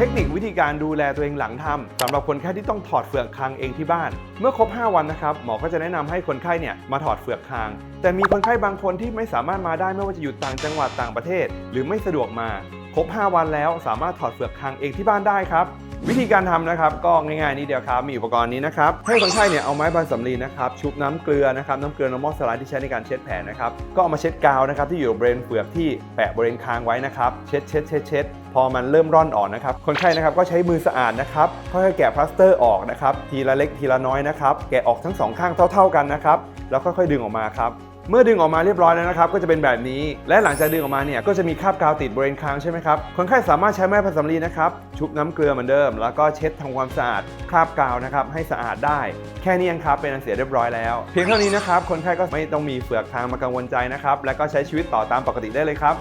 เทคนิควิธีการดูแลตัวเองหลังทำสำหรับคนไข้ที่ต้องถอดเฟือกคางเองที่บ้าน เมื่อครบ 5 วันนะครับหมอก็จะแนะนำให้คนไข้เนี่ยมาถอดเฟือกคาง แต่มีคนไข้บางคนที่ไม่สามารถมาได้ไม่ว่าจะอยู่ต่างจังหวัดต่างประเทศ หรือไม่สะดวกมา ครบ 5 วันแล้วสามารถถอดเฟือกคางเองที่บ้านได้ครับ วิธีการทำนะครับก็ง่ายๆนิดเดียวครับมีอุปกรณ์นี้นะครับให้คนไข้เนี่ยเอาไม้บรรสำลีนะครับชุบน้ำเกลือนะครับน้ำเกลือ normal saline ที่ใช้ในการเช็ดแผลนะครับก็เอามาเช็ดกาวนะครับที่อยู่บริเวณเปลือกที่แปะบริเวณคางไว้นะครับเช็ดเช็ดเช็ดเช็ดพอมันเริ่มร่อนออกนะครับคนไข้นะครับก็ใช้มือสะอาดนะครับค่อยๆแกะพลาสเตอร์ออกนะครับทีละเล็กทีละน้อยนะครับแกะออกทั้งสองข้างเท่า ๆกันนะครับแล้วค่อยๆดึงออกมาครับ เมื่อดึงออกมาเรียบร้อยแล้วนะครับ ก็จะเป็นแบบนี้ และหลังจากดึงออกมาเนี่ยก็จะมีคราบกาวติดบริเวณคางใช่ไหมครับคนไข้สามารถใช้แม่ผสมลีนะครับชุบน้ำเกลือเหมือนเดิม แล้วก็เช็ดทำความสะอาดคราบกาวนะครับให้สะอาดได้ แค่นี้เองครับเป็นอันเสร็จเรียบร้อยแล้ว เพียงเท่านี้นะครับคนไข้ก็ไม่ต้องมีเฟือกคางมากังวลใจนะครับและก็ใช้ชีวิตต่อตามปกติได้เลยครับ